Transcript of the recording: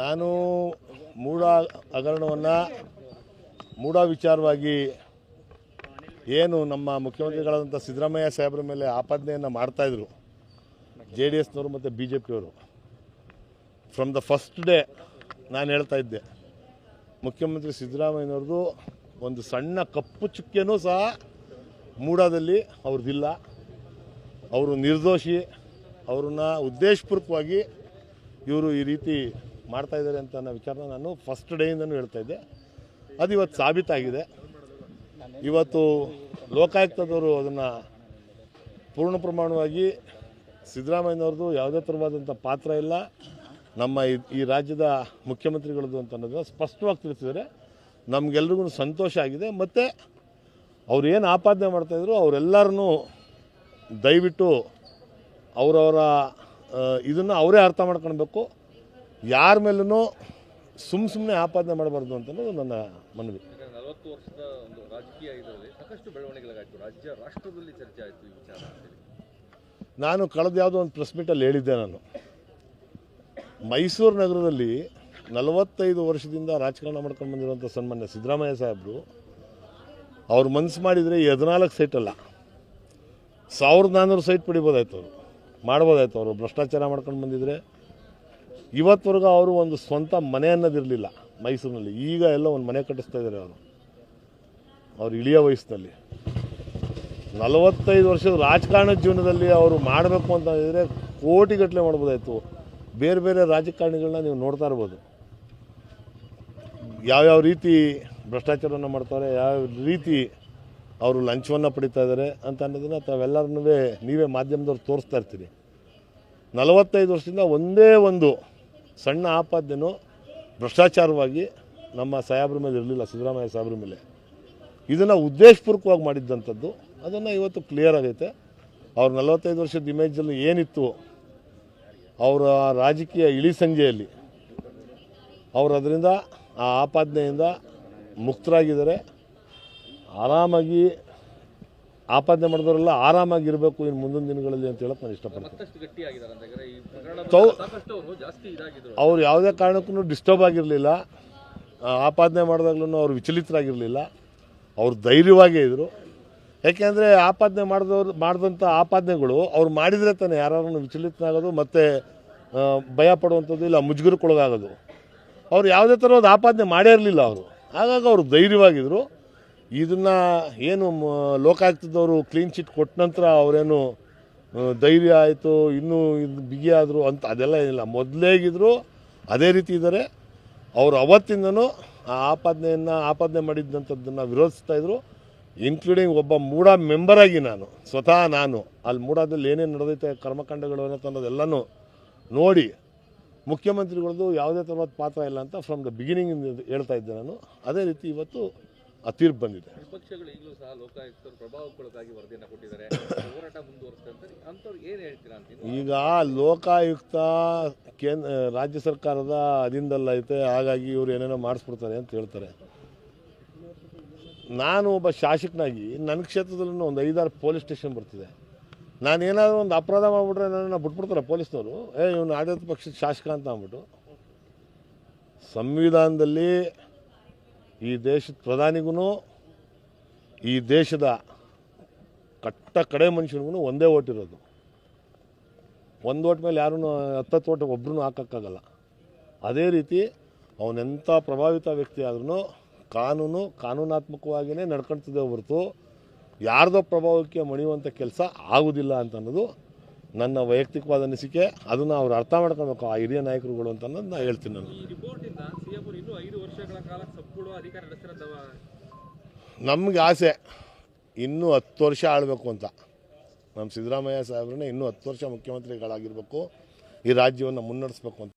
ನಾನು ಮೂಢ ಹಗರಣವನ್ನು ಮೂಢ ವಿಚಾರವಾಗಿ ಏನು ನಮ್ಮ ಮುಖ್ಯಮಂತ್ರಿಗಳಾದಂಥ ಸಿದ್ದರಾಮಯ್ಯ ಸಾಹೇಬ್ರ ಮೇಲೆ ಆಪಾದನೆಯನ್ನು ಮಾಡ್ತಾಯಿದ್ರು ಜೆ ಡಿ ಎಸ್ನವರು ಮತ್ತು ಬಿ ಜೆ ಪಿಯವರು. ಫ್ರಮ್ ದ ಫಸ್ಟ್ ಡೇ ನಾನು ಹೇಳ್ತಾ ಇದ್ದೆ, ಮುಖ್ಯಮಂತ್ರಿ ಸಿದ್ದರಾಮಯ್ಯನವ್ರದ್ದು ಒಂದು ಸಣ್ಣ ಕಪ್ಪು ಚುಕ್ಕೆನೂ ಸಹ ಮೂಡಾದಲ್ಲಿ ಅವ್ರದ್ದಿಲ್ಲ ಅವರು ನಿರ್ದೋಷಿ. ಅವ್ರನ್ನ ಉದ್ದೇಶಪೂರ್ವಕವಾಗಿ ಇವರು ಈ ರೀತಿ ಮಾಡ್ತಾ ಇದ್ದಾರೆ ಅಂತ ಅನ್ನೋ ವಿಚಾರನ ನಾನು ಫಸ್ಟ್ ಡೇಯಿಂದನೂ ಹೇಳ್ತಾ ಇದ್ದೆ. ಅದು ಇವತ್ತು ಸಾಬೀತಾಗಿದೆ. ಇವತ್ತು ಲೋಕಾಯುಕ್ತದವರು ಅದನ್ನು ಪೂರ್ಣ ಪ್ರಮಾಣವಾಗಿ ಸಿದ್ದರಾಮಯ್ಯನವ್ರದ್ದು ಯಾವುದೇ ಥರವಾದಂಥ ಪಾತ್ರ ಇಲ್ಲ. ನಮ್ಮ ಈ- ರಾಜ್ಯದ ಮುಖ್ಯಮಂತ್ರಿಗಳದ್ದು ಅಂತ ಅನ್ನೋದನ್ನ ಸ್ಪಷ್ಟವಾಗಿ ತಿಳಿಸಿದರೆ ನಮಗೆಲ್ರಿಗೂ ಸಂತೋಷ ಆಗಿದೆ. ಮತ್ತು ಅವ್ರು ಏನು ಆಪಾದನೆ ಮಾಡ್ತಾಯಿದ್ರು ಅವರೆಲ್ಲರನ್ನೂ ದಯವಿಟ್ಟು ಅವರವರ ಇದನ್ನು ಅವರೇ ಅರ್ಥ ಮಾಡ್ಕೊಳ್ಬೇಕು. ಯಾರ ಮೇಲೂ ಸುಮ್ಮ ಸುಮ್ಮನೆ ಆಪಾದನೆ ಮಾಡಬಾರ್ದು ಅಂತ ಅನ್ನೋದು ನನ್ನ ಮನವಿ. ಯಾಕಂದ್ರೆ ನಲವತ್ತು ವರ್ಷದ ಒಂದು ರಾಜಕೀಯ ಇದರಲ್ಲಿ ಸಾಕಷ್ಟು ಬೆಳವಣಿಗೆಗಳಾಯಿತು. ರಾಜ್ಯ ರಾಷ್ಟ್ರದಲ್ಲಿ ಚರ್ಚೆ ಆಯಿತು ಈ ವಿಚಾರ ಅಂತೇಳಿ ನಾನು ಕಳೆದ ಯಾವುದೋ ಒಂದು ಪ್ರೆಸ್ ಮೀಟಲ್ಲಿ ಹೇಳಿದ್ದೆ ನಾನು. ಮೈಸೂರು ನಗರದಲ್ಲಿ ನಲವತ್ತೈದು ವರ್ಷದಿಂದ ರಾಜಕಾರಣ ಮಾಡ್ಕೊಂಡು ಬಂದಿರುವಂಥ ಸನ್ಮಾನ್ಯ ಸಿದ್ದರಾಮಯ್ಯ ಸಾಹೇಬರು ಅವ್ರು ಮನಸ್ಸು ಮಾಡಿದರೆ ಹದಿನಾಲ್ಕು ಸೈಟಲ್ಲ ಸಾವಿರದ ನಾನ್ನೂರು ಸೈಟ್ ಪಡಿಬೋದಾಯ್ತು ಅವರು. ಮಾಡ್ಬೋದಾಯ್ತು. ಅವರು ಭ್ರಷ್ಟಾಚಾರ ಮಾಡ್ಕೊಂಡು ಬಂದಿದ್ರೆ ಇವತ್ತವರೆಗೂ ಅವರು ಒಂದು ಸ್ವಂತ ಮನೆ ಅನ್ನೋದಿರಲಿಲ್ಲ ಮೈಸೂರಿನಲ್ಲಿ. ಈಗ ಎಲ್ಲ ಒಂದು ಮನೆ ಕಟ್ಟಿಸ್ತಾ ಇದ್ದಾರೆ ಅವರು. ಅವ್ರು ಇಳಿಯ ವಯಸ್ಸಿನಲ್ಲಿ. ನಲವತ್ತೈದು ವರ್ಷದ ರಾಜಕಾರಣ ಜೀವನದಲ್ಲಿ ಅವರು ಮಾಡಬೇಕು ಅಂತ ಹೇಳಿದರೆ ಕೋಟಿಗಟ್ಟಲೆ ಮಾಡ್ಬೋದಾಯಿತು. ಬೇರೆ ಬೇರೆ ರಾಜಕಾರಣಿಗಳನ್ನ ನೀವು ನೋಡ್ತಾ ಇರ್ಬೋದು. ಯಾವ್ಯಾವ ರೀತಿ ಭ್ರಷ್ಟಾಚಾರವನ್ನು ಮಾಡ್ತಾರೆ ಯಾವ ರೀತಿ ಅವರು ಲಂಚವನ್ನು ಪಡಿತಾ ಇದ್ದಾರೆ ಅಂತ ಅನ್ನೋದನ್ನು ತಾವೆಲ್ಲರನ್ನೂ ನೀವೇ ಮಾಧ್ಯಮದವ್ರು ತೋರಿಸ್ತಾ ಇರ್ತೀರಿ. ನಲವತ್ತೈದು ವರ್ಷದಿಂದ ಒಂದೇ ಒಂದು ಸಣ್ಣ ಆಪಾದ್ಯನು ಭ್ರಷ್ಟಾಚಾರವಾಗಿ ನಮ್ಮ ಸಾಹೇಬ್ರ ಮೇಲೆ ಇರಲಿಲ್ಲ, ಸಿದ್ದರಾಮಯ್ಯ ಸಾಹೇಬ್ರ ಮೇಲೆ. ಇದನ್ನು ಉದ್ದೇಶಪೂರ್ವಕವಾಗಿ ಮಾಡಿದ್ದಂಥದ್ದು, ಅದನ್ನು ಇವತ್ತು ಕ್ಲಿಯರ್ ಆಗೈತೆ. ಅವ್ರ ನಲವತ್ತೈದು ವರ್ಷದ ಇಮೇಜಲ್ಲಿ ಏನಿತ್ತು, ಅವರ ರಾಜಕೀಯ ಇಳಿ ಸಂಜೆಯಲ್ಲಿ, ಅವರು ಅದರಿಂದ, ಆ ಆಪಾದನೆಯಿಂದ ಮುಕ್ತರಾಗಿದ್ದಾರೆ. ಆರಾಮಾಗಿ ಆಪಾದನೆ ಮಾಡಿದವರೆಲ್ಲ ಆರಾಮಾಗಿರಬೇಕು ಇನ್ನು ಮುಂದಿನ ದಿನಗಳಲ್ಲಿ ಅಂತ ಹೇಳಕ್ಕೆ ನಾನು ಇಷ್ಟಪಡ್ತೀನಿ. ಅವರು ಯಾವುದೇ ಕಾರಣಕ್ಕೂ ಡಿಸ್ಟರ್ಬ್ ಆಗಿರಲಿಲ್ಲ. ಆಪಾದನೆ ಮಾಡಿದಾಗ್ಲೂ ಅವ್ರು ವಿಚಲಿತರಾಗಿರಲಿಲ್ಲ. ಅವರು ಧೈರ್ಯವಾಗೇ ಇದ್ದರು ಯಾಕೆಂದರೆ ಆಪಾದನೆ ಮಾಡಿದವ್ರು ಮಾಡಿದಂಥ ಆಪಾದನೆಗಳು ಅವ್ರು ಮಾಡಿದರೆ ತಾನೇ ಯಾರನ್ನು ವಿಚಲಿತನಾಗೋದು ಮತ್ತು ಭಯ ಪಡುವಂಥದ್ದು ಇಲ್ಲ ಮುಜುಗರಕ್ಕೊಳಗಾಗೋದು ಅವ್ರು ಯಾವುದೇ ಥರದ ಆಪಾದನೆ ಮಾಡೇ ಇರಲಿಲ್ಲ ಅವರು. ಹಾಗಾಗಿ ಅವರು ಧೈರ್ಯವಾಗಿದ್ದರು ಇದನ್ನು ಏನು ಲೋಕಾಯುಕ್ತದವರು ಕ್ಲೀನ್ ಚಿಟ್ ಕೊಟ್ಟ ನಂತರ ಅವರೇನು ಧೈರ್ಯ ಆಯಿತು, ಇನ್ನೂ ಇದು ಬಿಗಿ ಆದರು ಅಂತ ಅದೆಲ್ಲ ಏನಿಲ್ಲ. ಮೊದಲೇಗಿದ್ರು ಅದೇ ರೀತಿ ಇದ್ದಾರೆ ಅವರು ಅವತ್ತಿಂದನೂ ಆ ಆಪಾದನೆಯನ್ನು, ಆಪಾದನೆ ಮಾಡಿದ್ದಂಥದ್ದನ್ನು ವಿರೋಧಿಸ್ತಾ ಇದ್ರು. ಇನ್ಕ್ಲೂಡಿಂಗ್ ಒಬ್ಬ ಮೂಡ ಮೆಂಬರಾಗಿ ನಾನು, ಸ್ವತಃ ನಾನು. ಅಲ್ಲಿ ಮೂಡಾದಲ್ಲಿ ಏನೇನು ನಡೆದೈತೆ, ಕರ್ಮಕಾಂಡಗಳು ಅನ್ನೋದು ಅನ್ನೋದೆಲ್ಲನೂ ನೋಡಿ ಮುಖ್ಯಮಂತ್ರಿಗಳದ್ದು ಯಾವುದೇ ಥರದ ಪಾತ್ರ ಇಲ್ಲ ಅಂತ ಫ್ರಮ್ ದ ಬಿಗಿನಿಂಗ್ ಹೇಳ್ತಾ ಇದ್ದೆ ನಾನು. ಅದೇ ರೀತಿ ಇವತ್ತು ಆ ತೀರ್ಪು ಬಂದಿದೆ. ವಿಪಕ್ಷಗಳು ಈಗಲೂ ಸಹ ಲೋಕಾಯುಕ್ತರು ಪ್ರಭಾವಕ್ಕೊಳಗಾಗಿ ವರದಿಯನ್ನು ಕೊಟ್ಟಿದ್ದಾರೆ. ಹೋರಾಟ ಮುಂದುವರಿಸ್ತಾರೆ ಅಂಥವ್ರು ಏನು ಹೇಳ್ತೀರಾ ಅಂತ ಈಗ ಲೋಕಾಯುಕ್ತ ಕೇಂದ್ರ ರಾಜ್ಯ ಸರ್ಕಾರದ ಅಧೀನದಲ್ಲ ಐತೆ ಹಾಗಾಗಿ ಇವರು ಏನೇನೋ ಮಾಡಿಸ್ಬಿಡ್ತಾರೆ ಅಂತ ಹೇಳ್ತಾರೆ. ನಾನು ಒಬ್ಬ ಶಾಸಕನಾಗಿ ನನ್ನ ಕ್ಷೇತ್ರದಲ್ಲೂ ಒಂದು ಐದಾರು ಪೊಲೀಸ್ ಸ್ಟೇಷನ್ ಬರ್ತಿದೆ. ನಾನು ಏನಾದರೂ ಒಂದು ಅಪರಾಧ ಮಾಡಿಬಿಟ್ರೆ ನನ್ನನ್ನು ಬಿಟ್ಬಿಡ್ತಾರೆ ಪೊಲೀಸ್ನವರು? ಏ ಇವನು ಆಡಳಿತ ಪಕ್ಷದ ಶಾಸಕ ಅಂತ ಅಂದ್ಬಿಟ್ಟು. ಸಂವಿಧಾನದಲ್ಲಿ ಈ ದೇಶದ ಪ್ರಧಾನಿಗೂ ಈ ದೇಶದ ಕಟ್ಟ ಕಡೆ ಮನುಷ್ಯನಿಗೂ ಒಂದೇ ಓಟ್ ಇರೋದು. ಒಂದು ಓಟ್ ಮೇಲೆ ಯಾರೂ ಹತ್ತತ್ತು ಓಟ್ ಒಬ್ರು ಹಾಕೋಕ್ಕಾಗಲ್ಲ. ಅದೇ ರೀತಿ ಅವನೆಂಥ ಪ್ರಭಾವಿತ ವ್ಯಕ್ತಿ ಆದ್ರೂ ಕಾನೂನು ಕಾನೂನಾತ್ಮಕವಾಗಿಯೇ ನಡ್ಕೊಳ್ತಿದ್ದೆ ಹೊರತು ಯಾರ್ದೋ ಪ್ರಭಾವಕ್ಕೆ ಮಣಿಯುವಂಥ ಕೆಲಸ ಆಗುವುದಿಲ್ಲ ಅಂತ ಅನ್ನೋದು ನನ್ನ ವೈಯಕ್ತಿಕವಾದ ಅನಿಸಿಕೆ. ಅದನ್ನು ಅವ್ರು ಅರ್ಥ ಮಾಡ್ಕೊಬೇಕು ಆ ಹಿರಿಯ ನಾಯಕರುಗಳು ಅಂತ ನಾನು ಹೇಳ್ತೀನಿ ನಾನು ಈ ರಿಪೋರ್ಟಿಂದ ಸಿಎಂ ಇನ್ನೂ ಐದು ನಮಗೆ ಆಸೆ ಇನ್ನೂ ಹತ್ತು ವರ್ಷ ಆಳ್ಬೇಕು ಅಂತ. ನಮ್ಮ ಸಿದ್ದರಾಮಯ್ಯ ಸಾಹೇಬ್ರನ್ನ ಇನ್ನೂ ಹತ್ತು ವರ್ಷ ಮುಖ್ಯಮಂತ್ರಿಗಳಾಗಿರ್ಬೇಕು. ಈ ರಾಜ್ಯವನ್ನು ಮುನ್ನಡೆಸ್ಬೇಕು ಅಂತ.